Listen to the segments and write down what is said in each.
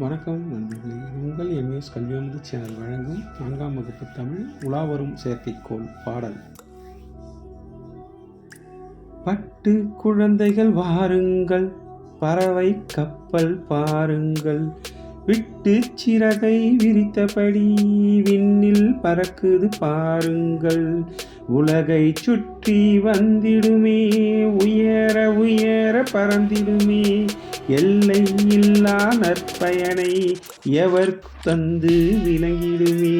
வணக்கம் நண்பர்களே. உங்கள் எம்எஸ் கல்வியமுது சேனல் வழங்கும் நான்காம் வகுப்பு தமிழ் உலாவரும் செயற்கைக்கோள் பாடல். பட்டு குழந்தைகள் வாருங்கள் பறவை கப்பல் பாருங்கள் விட்டு சிறகை விரித்தபடி விண்ணில் பறக்குது பாருங்கள். உலகை சுற்றி வந்திடுமே உயர உயர பறந்திடுமே. எல்லை இல்லா நற்பயனை எவர் தந்து விளங்கிடுமே.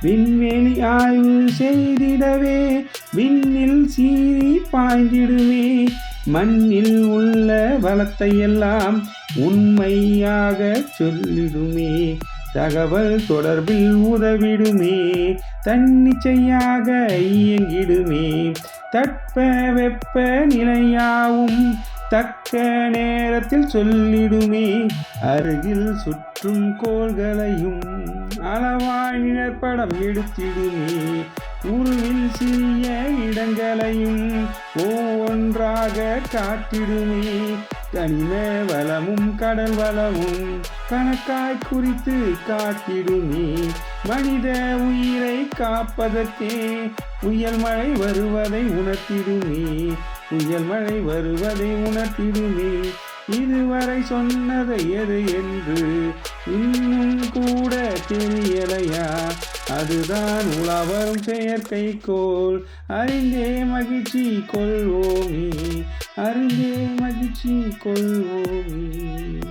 விண்வெளி ஆய்வு செய்திடவே விண்ணில் சீறி பாய்ந்திடுமே. மண்ணில் உள்ள வளத்தை எல்லாம் உண்மையாக சொல்லிடுமே. தகவல் தொடர்பில் உதவிடுமே தன்னிச்சையாக இயங்கிடுமே. தட்ப வெப்ப நிலையாவும் தக்க நேரத்தில் சொல்லிடுமே. அருகில் சுற்றும் கோள்களையும் அளவாய் நிழற்படம் எடுத்திடுமே. உருவில் சிறிய இடங்களையும் ஒவ்வொன்றாக காட்டிடுமே. கனிம வளமும் கடல் வளமும் கணக்காய் குறித்து காத்திடுமே மனித உயிரை காப்பதற்கே புயல் மழை வருவதை உணர்த்திடுமே. புயல் மழை வருவதை உணர்த்திடுமே. இதுவரை சொன்னதை எது என்று இன்னும் கூட தெரியலையா? அதுதான் உலவரும் செயற்கைக்கோள். அறிந்தே மகிழ்ச்சி கொள்வோமே. அறிந்தே மகிழ்ச்சி கொள்வோமே.